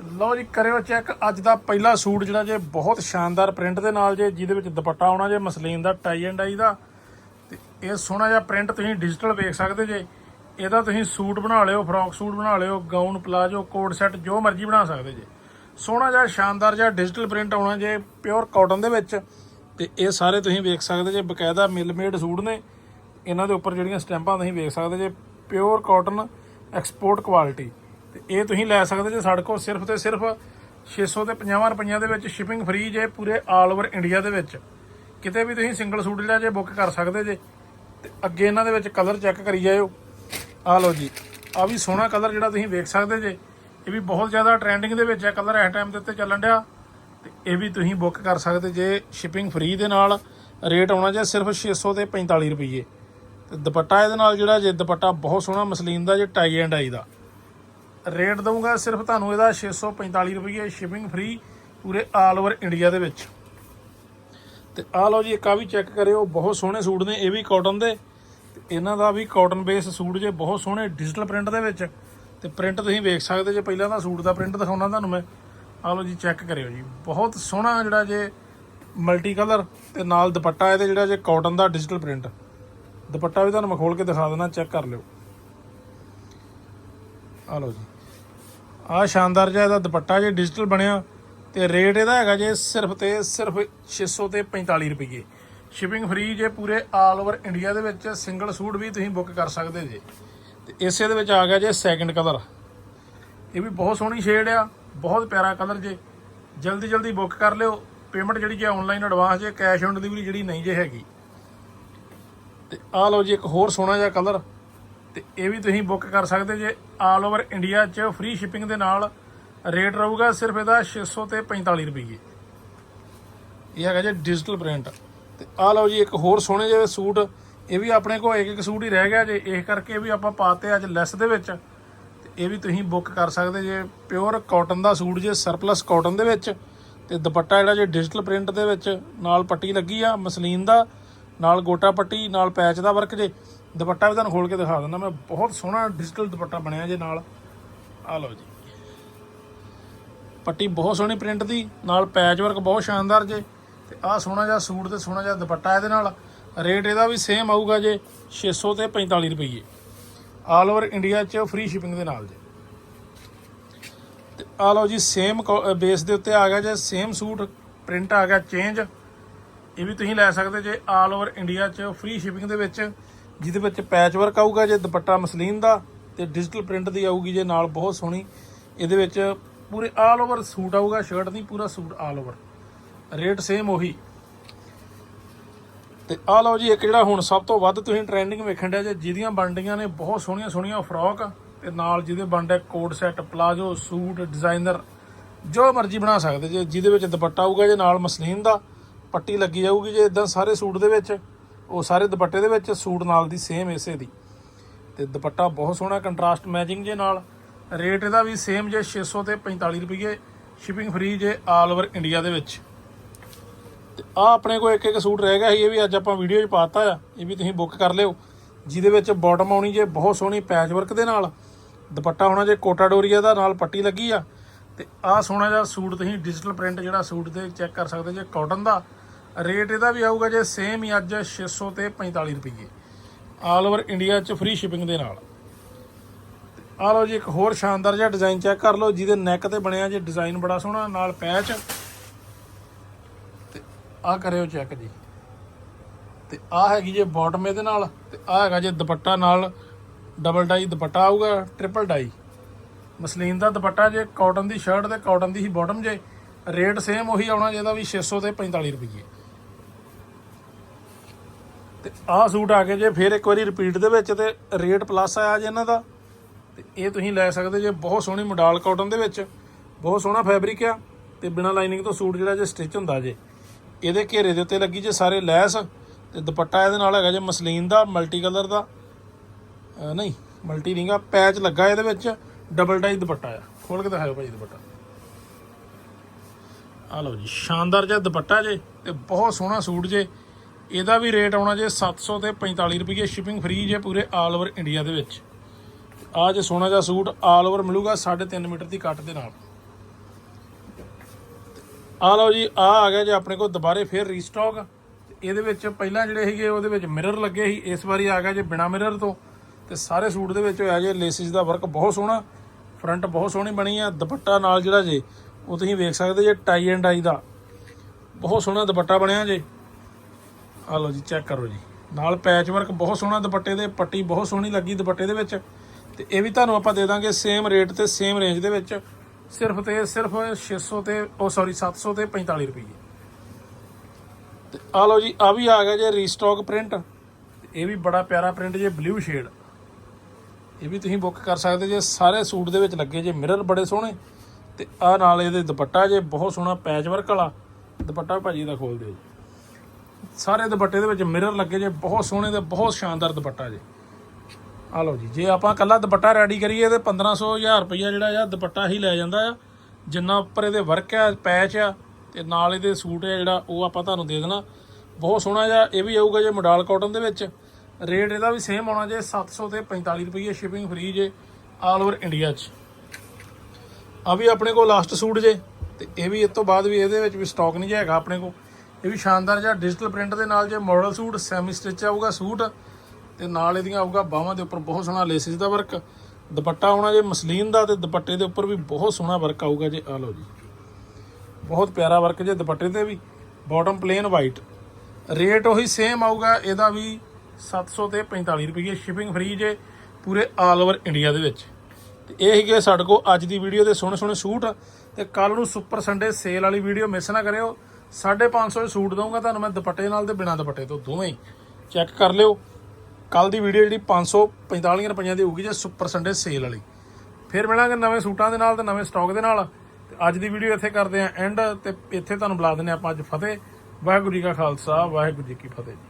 ਲਓ ਜੀ, ਕਰਿਓ ਚੈੱਕ। ਅੱਜ ਦਾ ਪਹਿਲਾ ਸੂਟ ਜਿਹੜਾ ਜੇ ਬਹੁਤ ਸ਼ਾਨਦਾਰ ਪ੍ਰਿੰਟ ਦੇ ਨਾਲ ਜੇ, ਜਿਹਦੇ ਵਿੱਚ ਦੁਪੱਟਾ ਆਉਣਾ ਜੇ, muslin the, tie and I ਦਾ। ਤੇ ਇਹ ਸੋਹਣਾ ਜਿਹਾ ਪ੍ਰਿੰਟ ਤੁਸੀਂ ਡਿਜੀਟਲ ਵੇਖ ਸਕਦੇ ਜੇ। ਇਹਦਾ ਤੁਸੀਂ ਸੂਟ ਬਣਾ ਲਿਓ, ਫਰੋਕ ਸੂਟ ਬਣਾ ਲਿਓ, ਗਾਊਨ ਪਲਾਜੋ, ਕੋਟ ਸੈੱਟ, ਜੋ ਮਰਜ਼ੀ ਬਣਾ ਸਕਦੇ ਜੇ। ਸੋਹਣਾ ਜਿਹਾ, ਸ਼ਾਨਦਾਰ ਜਿਹਾ ਡਿਜੀਟਲ ਪ੍ਰਿੰਟ ਆਉਣਾ ਜੇ, ਪਿਓਰ ਕਾਟਨ ਦੇ ਵਿੱਚ। ਤੇ ਇਹ ਸਾਰੇ ਤੁਸੀਂ ਵੇਖ ਸਕਦੇ ਜੇ, ਬਕਾਇਦਾ ਮਿਲ ਮੇਡ ਸੂਟ ਨੇ। ਇਹਨਾਂ ਦੇ ਉੱਪਰ ਜਿਹੜੀਆਂ ਸਟੈਂਪਾਂ ਤੁਸੀਂ ਵੇਖ ਸਕਦੇ ਜੇ, ਪਿਓਰ ਕਾਟਨ, ਐਕਸਪੋਰਟ ਕੁਆਲਿਟੀ। ਤੇ ਇਹ ਤੁਸੀਂ ਲੈ ਸਕਦੇ ਜੇ ਸਾਡੇ ਕੋਲ ਸਿਰਫ ਤੇ ਸਿਰਫ 600 ਤੇ 50 ਰੁਪਈਆਂ ਦੇ ਵਿੱਚ ਸ਼ਿਪਿੰਗ ਫ੍ਰੀ ਜੇ ਪੂਰੇ ਆਲ ਓਵਰ ਇੰਡੀਆ ਦੇ ਵਿੱਚ। ਕਿਤੇ ਵੀ ਤੁਸੀਂ ਸਿੰਗਲ ਸੂਟ ਲਿਆ ਜੇ ਬੁੱਕ ਕਰ ਸਕਦੇ ਜੇ। ਤੇ ਅੱਗੇ ਇਹਨਾਂ ਦੇ ਵਿੱਚ ਕਲਰ ਚੈੱਕ ਕਰੀ ਜਾਇਓ। ਆ ਲਓ ਜੀ ਆ ਵੀ ਸੋਹਣਾ ਕਲਰ ਜਿਹੜਾ ਤੁਸੀਂ ਵੇਖ ਸਕਦੇ ਜੇ। ਇਹ ਵੀ ਬਹੁਤ ਜ਼ਿਆਦਾ ਟ੍ਰੈਂਡਿੰਗ ਦੇ ਵਿੱਚ ਹੈ ਕਲਰ ਇਸ ਟਾਈਮ ਦੇ ਉੱਤੇ ਚੱਲਣ ਡਿਆ। ਤੇ ਇਹ ਵੀ ਤੁਸੀਂ ਬੁੱਕ ਕਰ ਸਕਦੇ ਜੇ ਸ਼ਿਪਿੰਗ ਫ੍ਰੀ ਦੇ ਨਾਲ। ਰੇਟ ਆਉਣਾ ਜੇ ਸਿਰਫ 600 ਤੇ 45 ਰੁਪਏ ਤੇ ਦੁਪੱਟਾ ਇਹਦੇ ਨਾਲ ਜਿਹੜਾ ਜੇ ਦੁਪੱਟਾ ਬਹੁਤ ਸੋਹਣਾ ਮਸਲੀਨ ਦਾ ਜੇ tie and I the. Rate ਦਊਂਗਾ ਸਿਰਫ ਤੁਹਾਨੂੰ ਇਹਦਾ 645 ਰੁਪਏ ਸ਼ਿਪਿੰਗ ਫ੍ਰੀ ਪੂਰੇ ਆਲ ਓਵਰ ਇੰਡੀਆ ਦੇ ਵਿੱਚ। ਤੇ ਆ ਲਓ ਜੀ, ਇੱਕ ਆ ਵੀ ਚੈੱਕ ਕਰਿਓ, ਬਹੁਤ ਸੋਹਣੇ ਸੂਟ ਨੇ, ਇਹ ਵੀ ਕਾਟਨ ਦੇ। ਤੇ ਇਹਨਾਂ ਦਾ ਵੀ ਕਾਟਨ ਬੇਸ ਸੂਟ ਜੇ ਬਹੁਤ ਸੋਹਣੇ ਡਿਜੀਟਲ ਪ੍ਰਿੰਟ ਦੇ ਵਿੱਚ, ਤੇ ਪ੍ਰਿੰਟ ਤੁਸੀਂ ਵੇਖ ਸਕਦੇ ਜੇ, ਪਹਿਲਾਂ ਤਾਂ ਸੂਟ ਦਾ ਪ੍ਰਿੰਟ ਦਿਖਾਉਣਾ ਤੁਹਾਨੂੰ ਮੈਂ। ਆ ਲਓ ਜੀ ਚੈੱਕ ਕਰਿਓ ਜੀ। ਬਹੁਤ ਸੋਹਣਾ ਜਿਹੜਾ ਜੇ ਮਲਟੀ ਕਲਰ ਤੇ ਨਾਲ ਦੁਪੱਟਾ ਇਹਦੇ ਜਿਹੜਾ ਜੇ ਕਾਟਨ ਦਾ ਡਿਜੀਟਲ ਪ੍ਰਿੰਟ ਦੁਪੱਟਾ ਵੀ ਤੁਹਾਨੂੰ ਮੈਂ ਖੋਲ ਕੇ ਦਿਖਾ ਦਿੰਦਾ ਚੈੱਕ ਕਰ ਲਿਓ। ਆ ਲਓ ਜੀ। ਆ ਸ਼ਾਨਦਾਰ ਜਿਹਾ ਇਹਦਾ ਦੁਪੱਟਾ ਜੇ ਡਿਜੀਟਲ ਬਣਿਆ ਤੇ ਰੇਟ ਇਹਦਾ ਹੈਗਾ ਜੇ ਸਿਰਫ ਤੇ ਸਿਰਫ 600 ਤੇ 45 ਰੁਪਏ ਸ਼ਿਪਿੰਗ ਫ੍ਰੀ ਜੇ ਪੂਰੇ ਆਲ ਓਵਰ ਇੰਡੀਆ ਦੇ ਵਿੱਚ ਸਿੰਗਲ ਸੂਟ ਵੀ ਤੁਸੀਂ ਬੁੱਕ ਕਰ ਸਕਦੇ ਜੇ। ਤੇ ਇਸੇ ਦੇ ਵਿੱਚ ਆ ਗਿਆ ਜੇ ਸੈਕੰਡ ਕਲਰ ਇਹ ਵੀ ਬਹੁਤ ਸੋਹਣੀ ਸ਼ੇਡ ਆ, ਬਹੁਤ ਪਿਆਰਾ ਕਲਰ ਜੇ। ਜਲਦੀ ਜਲਦੀ ਬੁੱਕ ਕਰ ਲਿਓ। ਪੇਮੈਂਟ ਜਿਹੜੀ ਜੇ ਆਨਲਾਈਨ ਐਡਵਾਂਸ ਜੇ ਕੈਸ਼ ਔਨ ਡਿਲੀਵਰੀ ਜਿਹੜੀ ਨਹੀਂ ਜੇ ਹੈਗੀ। ਤੇ ਆ ਲਓ ਜੀ ਇੱਕ ਹੋਰ ਸੋਹਣਾ ਜਿਹਾ ਕਲਰ ਤੇ ਇਹ ਵੀ ਤੁਸੀਂ ਬੁੱਕ ਕਰ ਸਕਦੇ ਜੇ ਆਲ ਓਵਰ ਇੰਡੀਆ 'ਚ ਫ੍ਰੀ ਸ਼ਿਪਿੰਗ ਦੇ ਨਾਲ ਰੇਟ ਰਹੂਗਾ ਸਿਰਫ ਇਹਦਾ 600 ਤੇ 45 ਰੁਪਏ ਇਹ ਹੈਗਾ ਜੇ ਡਿਜੀਟਲ ਪ੍ਰਿੰਟ ਤੇ ਆ ਲਓ ਜੀ, ਇੱਕ ਹੋਰ ਸੋਹਣੇ ਜਿਹੇ ਸੂਟ, ਇਹ ਵੀ ਆਪਣੇ ਕੋਲ ਇੱਕ ਇੱਕ ਸੂਟ ਹੀ ਰਹਿ ਗਿਆ ਜੇ ਇਸ ਕਰਕੇ ਵੀ ਆਪਾਂ ਪਾਤੇ ਅੱਜ ਲੈਸ ਦੇ ਵਿੱਚ। ਤੇ ਇਹ ਵੀ ਤੁਸੀਂ ਬੁੱਕ ਕਰ ਸਕਦੇ ਜੇ ਪਿਓਰ ਕਾਟਨ ਦਾ ਸੂਟ ਜੇ ਸਰਪਲਸ ਕਾਟਨ ਦੇ ਵਿੱਚ। ਤੇ ਦੁਪੱਟਾ ਜਿਹੜਾ ਜੇ ਡਿਜੀਟਲ ਪ੍ਰਿੰਟ ਦੇ ਵਿੱਚ, ਨਾਲ ਪੱਟੀ ਲੱਗੀ ਆ, ਮਸਲੀਨ ਦਾ, ਨਾਲ ਗੋਟਾ ਪੱਟੀ, ਨਾਲ ਪੈਚ ਦਾ ਵਰਕ ਜੇ। ਦੁਪੱਟਾ ਵੀ ਤੁਹਾਨੂੰ ਖੋਲ ਕੇ ਦਿਖਾ ਦਿੰਦਾ। ਮੈਂ ਬਹੁਤ ਸੋਹਣਾ ਡਿਜੀਟਲ ਦੁਪੱਟਾ ਬਣਿਆ ਜੇ ਨਾਲ। ਆ ਲਓ ਜੀ। ਪੱਟੀ ਬਹੁਤ ਸੋਹਣੀ ਪ੍ਰਿੰਟ ਦੀ, ਨਾਲ ਪੈਚ ਵਰਕ ਬਹੁਤ ਸ਼ਾਨਦਾਰ ਜੇ। ਤੇ ਆਹ ਸੋਹਣਾ ਜਿਹਾ ਸੂਟ ਤੇ ਸੋਹਣਾ ਜਿਹਾ ਦੁਪੱਟਾ ਇਹਦੇ ਨਾਲ। ਰੇਟ ਇਹਦਾ ਵੀ ਸੇਮ ਆਊਗਾ ਜੇ 600 ਤੇ 45 ਰੁਪਏ ਆਲ ਓਵਰ ਇੰਡੀਆ 'ਚ ਫ੍ਰੀ ਸ਼ਿਪਿੰਗ ਦੇ ਨਾਲ ਜੇ। ਤੇ ਆ ਲਓ ਜੀ ਸੇਮ ਬੇਸ ਦੇ ਉੱਤੇ ਆ ਗਿਆ ਜੇ ਸੇਮ ਸੂਟ ਪ੍ਰਿੰਟ ਆ ਗਿਆ ਚੇਂਜ ਇਹ ਵੀ ਤੁਸੀਂ ਲੈ ਸਕਦੇ ਜੇ। ਆਲ ਓਵਰ ਇੰਡੀਆ 'ਚ ਫ੍ਰੀ ਸ਼ਿਪਿੰਗ ਦੇ ਵਿੱਚ ਜਿਹਦੇ ਵਿੱਚ ਪੈਚ ਵਰਕ ਆਊਗਾ, ਜੇ ਦੁਪੱਟਾ ਮਸਲੀਨ ਦਾ ਤੇ ਡਿਜੀਟਲ ਪ੍ਰਿੰਟ ਦੀ ਆਊਗੀ, ਜੇ ਨਾਲ ਬਹੁਤ ਸੋਹਣੀ। ਇਹਦੇ ਵਿੱਚ ਪੂਰੇ ਆਲ ਓਵਰ ਸੂਟ ਆਊਗਾ ਸ਼ਰਟ ਨਹੀਂ, ਪੂਰਾ suit all over rate same ਉਹੀ। ਤੇ ਆ ਲਓ ਜੀ, ਇੱਕ ਜਿਹੜਾ ਹੁਣ ਸਭ ਤੋਂ ਵੱਧ ਤੁਸੀਂ ਟ੍ਰੈਂਡਿੰਗ ਵੇਖਣ ਡਿਆ ਜੇ, ਜਿਹਦੀਆਂ ਬਣਡੀਆਂ ਨੇ ਬਹੁਤ ਸੋਹਣੀਆਂ ਸੋਹਣੀਆਂ ਫਰੋਕ ਤੇ ਨਾਲ ਜਿਹਦੇ ਬਣਦਾ coat set palazzo suit designer ਜੋ ਮਰਜ਼ੀ ਬਣਾ ਸਕਦੇ ਜੇ, ਜਿਹਦੇ ਵਿੱਚ ਦੁਪੱਟਾ ਆਊਗਾ, ਜੇ ਨਾਲ ਮਸਲੀਨ ਦਾ, ਪੱਟੀ ਲੱਗੀ ਜਾਊਗੀ ਜੇ ਇਦਾਂ ਸਾਰੇ ਸੂਟ ਦੇ ਵਿੱਚ। ਉਹ ਸਾਰੇ ਦੁਪੱਟੇ ਦੇ ਵਿੱਚ ਸੂਟ ਨਾਲ ਦੀ ਸੇਮ ਇਸੇ ਦੀ। ਤੇ ਦੁਪੱਟਾ ਬਹੁਤ ਸੋਹਣਾ ਕੰਟਰਾਸਟ ਮੈਚਿੰਗ ਜੇ ਨਾਲ। ਰੇਟ ਇਹਦਾ ਵੀ ਸੇਮ ਜੇ 600 ਤੇ 45 ਰੁਪਏ ਸ਼ਿਪਿੰਗ ਫ੍ਰੀ ਜੇ ਆਲ ਓਵਰ ਇੰਡੀਆ ਦੇ ਵਿੱਚ। ਤੇ ਆ ਆਪਣੇ ਕੋਲ ਇੱਕ ਇੱਕ ਸੂਟ ਰਹਿ ਗਿਆ ਸੀ, ਇਹ ਵੀ ਅੱਜ ਆਪਾਂ ਵੀਡੀਓ 'ਚ ਪਾਤਾ ਆ। ਇਹ ਵੀ ਤੁਸੀਂ ਬੁੱਕ ਕਰ ਲਿਓ। ਜਿਹਦੇ ਵਿੱਚ ਬਾਟਮ ਆਉਣੀ ਜੇ ਬਹੁਤ ਸੋਹਣੀ ਪੈਚ ਵਰਕ ਦੇ ਨਾਲ। ਦੁਪੱਟਾ ਹੋਣਾ ਜੇ ਕੋਟਾ ਡੋਰੀਆ ਦਾ, ਨਾਲ ਪੱਟੀ ਲੱਗੀ ਆ। ਤੇ ਆ ਸੋਹਣਾ ਜਿਹਾ ਸੂਟ ਤੁਸੀਂ ਡਿਜੀਟਲ ਪ੍ਰਿੰਟ ਜਿਹੜਾ ਸੂਟ ਤੇ ਚੈੱਕ ਕਰ ਸਕਦੇ ਜੇ ਕਾਟਨ ਦਾ। ਰੇਟ ਇਹਦਾ ਵੀ ਆਊਗਾ ਜੇ ਸੇਮ ਹੀ ਅੱਜ 600 ਤੇ 45 ਰੁਪਏ ਆਲ ਓਵਰ ਇੰਡੀਆ 'ਚ ਫ੍ਰੀ ਸ਼ਿਪਿੰਗ ਦੇ ਨਾਲ। ਆ ਲਓ ਜੀ, ਇੱਕ ਹੋਰ ਸ਼ਾਨਦਾਰ ਜਿਹਾ ਡਿਜ਼ਾਈਨ ਚੈੱਕ ਕਰ ਲਓ, ਜਿਹਦੇ ਨੈਕ ਤੇ ਬਣਿਆ ਜੇ ਡਿਜ਼ਾਈਨ ਬੜਾ ਸੋਹਣਾ, ਨਾਲ ਪੈਚ ਤੇ ਆ ਕਰਿਓ ਚੈੱਕ ਜੀ। ਤੇ ਆ ਹੈਗੀ ਜੇ ਬਾਟਮ ਇਹਦੇ ਨਾਲ, ਤੇ ਆ ਹੈਗਾ ਜੇ ਦੁਪੱਟਾ ਨਾਲ। ਡਬਲ ਡਾਈ ਦੁਪੱਟਾ ਆਊਗਾ ਟ੍ਰਿਪਲ ਡਾਈ ਮਸਲੀਨ ਦਾ ਦੁਪੱਟਾ ਜੇ ਕਾਟਨ ਦੀ ਸ਼ਰਟ ਤੇ ਕਾਟਨ ਦੀ ਹੀ ਬਾਟਮ ਜੇ ਰੇਟ ਸੇਮ ਉਹੀ ਆਉਣਾ ਜਿਹਦਾ ਵੀ 600 ਤੇ 45 ਰੁਪਏ ਤੇ ਆਹ ਸੂਟ ਆ ਕੇ ਜੇ ਫਿਰ ਇੱਕ ਵਾਰੀ ਰਿਪੀਟ ਦੇ ਵਿੱਚ ਤੇ ਰੇਟ ਪਲੱਸ ਆਇਆ ਜੇ ਇਹਨਾਂ ਦਾ, ਤੇ ਇਹ ਤੁਸੀਂ ਲੈ ਸਕਦੇ ਜੇ ਬਹੁਤ ਸੋਹਣੀ ਮਡਾਲ ਕਾਟਨ ਦੇ ਵਿੱਚ, ਬਹੁਤ ਸੋਹਣਾ ਫੈਬਰਿਕ ਆ, ਤੇ ਬਿਨਾ ਲਾਈਨਿੰਗ ਤੋਂ ਸੂਟ ਜਿਹੜਾ ਜੇ ਸਟਿਚ ਹੁੰਦਾ ਜੇ। ਇਹਦੇ ਘੇਰੇ ਦੇ ਉੱਤੇ ਲੱਗੀ ਜੇ ਸਾਰੇ ਲੈਸ, ਤੇ ਦੁਪੱਟਾ ਇਹਦੇ ਨਾਲ ਹੈਗਾ ਜੇ ਮਸਲੀਨ ਦਾ ਮਲਟੀ ਕਲਰ ਦਾ ਨਹੀਂ ਮਲਟੀ ਰਿੰਗਾ ਪੈਚ ਲੱਗਾ ਇਹਦੇ ਵਿੱਚ ਡਬਲ ਡਾਈ ਦੁਪੱਟਾ ਆ। ਖੋਲ ਕੇ ਦਿਖਾਓ ਭਾਈ ਦੁਪੱਟਾ। ਆ ਲਓ ਜੀ, ਸ਼ਾਨਦਾਰ ਜਿਹਾ ਦੁਪੱਟਾ ਜੇ, ਤੇ ਬਹੁਤ ਸੋਹਣਾ ਸੂਟ ਜੇ। ਇਹਦਾ ਵੀ ਰੇਟ ਆਉਣਾ ਜੇ 700 ਤੇ 45 ਰੁਪਏ ਸ਼ਿਪਿੰਗ ਫ੍ਰੀ ਜੇ ਪੂਰੇ ਆਲ ਓਵਰ ਇੰਡੀਆ ਦੇ ਵਿੱਚ। ਆ ਜੇ ਸੋਹਣਾ ਜਿਹਾ ਸੂਟ ਆਲ ਓਵਰ ਮਿਲੂਗਾ 3.5 ਮੀਟਰ ਦੀ ਕੱਟ ਦੇ ਨਾਲ। ਆ ਲਓ ਜੀ ਆ ਆ ਗਿਆ ਜੇ ਆਪਣੇ ਕੋਲ ਦੁਬਾਰੇ ਫੇਰ ਰੀਸਟਾਕ ਇਹਦੇ ਵਿੱਚ ਪਹਿਲਾਂ ਜਿਹੜੇ ਸੀਗੇ, ਉਹਦੇ ਵਿੱਚ ਮਿਰਰ ਲੱਗੇ ਸੀ। ਇਸ ਵਾਰੀ ਆ ਗਿਆ ਜੇ ਬਿਨਾ ਮਿਰਰ ਤੋਂ। ਤੇ ਸਾਰੇ ਸੂਟ ਦੇ ਵਿੱਚ ਹੋਇਆ ਜੇ ਲੇਸਿਸ ਦਾ ਵਰਕ ਬਹੁਤ ਸੋਹਣਾ। ਫਰੰਟ ਬਹੁਤ ਸੋਹਣੀ ਬਣੀ ਆ। ਦੁਪੱਟਾ ਨਾਲ ਜਿਹੜਾ ਜੇ, ਉਹ ਤੁਸੀਂ ਵੇਖ ਸਕਦੇ ਜੇ ਟਾਈ ਐਂਡ ਆਈ ਦਾ। ਬਹੁਤ ਸੋਹਣਾ ਦੁਪੱਟਾ ਬਣਿਆ ਜੇ। ਆ ਲਓ ਜੀ ਚੈੱਕ ਕਰੋ ਜੀ। ਨਾਲ ਪੈਚ ਵਰਕ ਬਹੁਤ ਸੋਹਣਾ ਦੁਪੱਟੇ ਦੇ, ਪੱਟੀ ਬਹੁਤ ਸੋਹਣੀ ਲੱਗੀ ਦੁਪੱਟੇ ਦੇ ਵਿੱਚ। ਤੇ ਇਹ ਵੀ ਤੁਹਾਨੂੰ ਆਪਾਂ ਦੇ ਦਾਂਗੇ ਸੇਮ ਰੇਟ ਤੇ ਸੇਮ ਰੇਂਜ ਦੇ ਵਿੱਚ। ਸਿਰਫ ਤੇ ਸਿਰਫ 600 ਤੇ, ਉਹ ਸੌਰੀ 700 ਤੇ 45 ਰੁਪਏ ਤੇ ਆ ਲਓ ਜੀ ਆ ਵੀ ਆ ਗਿਆ ਜੇ ਰੀਸਟਾਕ ਪ੍ਰਿੰਟ ਇਹ ਵੀ ਬੜਾ ਪਿਆਰਾ ਪ੍ਰਿੰਟ ਜੇ ਬਲੂ ਸ਼ੇਡ ਇਹ ਵੀ ਤੁਸੀਂ ਬੁੱਕ ਕਰ ਸਕਦੇ ਜੇ, ਸਾਰੇ ਸੂਟ ਦੇ ਵਿੱਚ ਲੱਗੇ ਜੇ ਮਿਰਰ ਬੜੇ ਸੋਹਣੇ। ਤੇ ਆ ਨਾਲ ਇਹਦੇ ਦੁਪੱਟਾ ਜੇ, ਬਹੁਤ ਸੋਹਣਾ ਪੈਚ ਵਰਕ ਵਾਲਾ। ਦੁਪੱਟਾ ਭਾਜੀ ਦਾ ਖੋਲ ਦਿਓ ਜੀ। ਸਾਰੇ ਦੁਪੱਟੇ ਦੇ ਵਿੱਚ ਮਿਰਰ ਲੱਗੇ ਜੇ, ਬਹੁਤ ਸੋਹਣੇ ਤੇ ਬਹੁਤ ਸ਼ਾਨਦਾਰ ਦੁਪੱਟਾ ਜੇ। ਆ ਲਓ ਜੀ, ਜੇ ਆਪਾਂ ਕੱਲਾ ਦੁਪੱਟਾ ਰੈਡੀ ਕਰੀਏ ਤੇ 1500 1000 ਰੁਪਈਆ ਜਿਹੜਾ ਆ, ਦੁਪੱਟਾ ਹੀ ਲੈ ਜਾਂਦਾ ਆ। ਜਿੰਨਾ ਉੱਪਰ ਇਹਦੇ ਵਰਕ ਆ ਪੈਚ ਆ, ਤੇ ਨਾਲ ਇਹਦੇ ਸੂਟ ਆ ਜਿਹੜਾ, ਉਹ ਆਪਾਂ ਤੁਹਾਨੂੰ ਦੇ ਦੇਣਾ। ਬਹੁਤ ਸੋਹਣਾ ਜਿਹਾ, ਇਹ ਵੀ ਆਊਗਾ ਜੇ ਮੋਡਲ ਕਾਟਨ ਦੇ ਵਿੱਚ। ਰੇਟ ਇਹਦਾ ਵੀ ਸੇਮ ਆਉਣਾ ਜੇ 700 ਤੇ 45 ਰੁਪਏ ਸ਼ਿਪਿੰਗ ਫ੍ਰੀ ਜੇ ਆਲ ਓਵਰ ਇੰਡੀਆ 'ਚ। ਆ ਵੀ ਆਪਣੇ ਕੋਲ ਲਾਸਟ ਸੂਟ ਜੇ, ਤੇ ਇਹ ਵੀ ਇਸ ਤੋਂ ਬਾਅਦ ਵੀ ਇਹਦੇ ਵਿੱਚ ਵੀ ਸਟਾਕ ਨਹੀਂ ਜੇ ਹੈਗਾ ਆਪਣੇ ਕੋਲ। ਇਹ ਵੀ ਸ਼ਾਨਦਾਰ ਜਿਹਾ ਡਿਜੀਟਲ ਪ੍ਰਿੰਟ ਦੇ ਨਾਲ ਜੇ ਮਾਡਲ ਸੂਟ ਸੈਮੀ ਸਟਿਚ ਆਊਗਾ ਸੂਟ, ਤੇ ਨਾਲ ਇਹਦੀਆਂ ਆਊਗਾ ਬਾਹਾਂ ਦੇ ਉੱਪਰ ਬਹੁਤ ਸੋਹਣਾ ਲੇਸਿਸ ਦਾ ਵਰਕ ਦੁਪੱਟਾ ਆਉਣਾ ਜੇ ਮਸਲੀਨ ਦਾ, ਤੇ ਦੁਪੱਟੇ ਦੇ ਉੱਪਰ ਵੀ ਬਹੁਤ ਸੋਹਣਾ ਵਰਕ ਆਊਗਾ ਜੇ ਆ ਲਓ ਜੀ। ਬਹੁਤ ਪਿਆਰਾ ਵਰਕ ਜੇ ਦੁਪੱਟੇ ਤੇ ਵੀ ਬਾਟਮ ਪਲੇਨ ਵਾਈਟ ਰੇਟ ਉਹੀ ਸੇਮ ਆਊਗਾ, ਇਹਦਾ ਵੀ 700 ਤੇ 45 ਰੁਪਏ ਸ਼ਿਪਿੰਗ ਫ੍ਰੀ ਜੇ, ਪੂਰੇ ਆਲ ਓਵਰ ਇੰਡੀਆ ਦੇ ਵਿੱਚ। ਤੇ ਇਹ ਸੀਗੇ ਸਾਡੇ ਕੋਲ ਅੱਜ ਦੀ ਵੀਡੀਓ ਦੇ ਸੋਹਣੇ ਸੋਹਣੇ ਸੂਟ, ਤੇ ਕੱਲ ਨੂੰ ਸੁਪਰ ਸੰਡੇ ਸੇਲ ਵਾਲੀ ਵੀਡੀਓ ਮਿਸ ਨਾ ਕਰਿਓ। 550 ਦੇ ਸੂਟ ਦਊਂਗਾ ਤੁਹਾਨੂੰ, ਮੈਂ ਦੁਪੱਟੇ ਨਾਲ ਤੇ ਬਿਨਾਂ ਦੁਪੱਟੇ ਤੋਂ ਦੋਵੇਂ ਹੀ। ਚੈੱਕ ਕਰ ਲਿਓ। ਕੱਲ ਦੀ ਵੀਡੀਓ ਜਿਹੜੀ 545 ਰੁਪਈਆਂ ਦੀ ਹੋਊਗੀ ਜੇ ਸੁਪਰ ਸੰਡੇ ਸੇਲ ਵਾਲੀ। ਫਿਰ ਮਿਲਾਂਗੇ ਨਵੇਂ ਸੂਟਾਂ ਦੇ ਨਾਲ ਤੇ ਨਵੇਂ ਸਟਾਕ ਦੇ ਨਾਲ। ਤੇ ਅੱਜ ਦੀ ਵੀਡੀਓ ਇੱਥੇ ਕਰਦੇ ਆਂ ਐਂਡ, ਤੇ ਇੱਥੇ ਤੁਹਾਨੂੰ ਬੁਲਾ ਦਿੰਦੇ ਹਾਂ ਆਪਾਂ ਅੱਜ ਫਤਿਹ। ਵਾਹਿਗੁਰੂ ਜੀ ਕਾ ਖਾਲਸਾ, ਵਾਹਿਗੁਰੂ ਜੀ ਕੀ ਫਤਿਹ ਜੀ।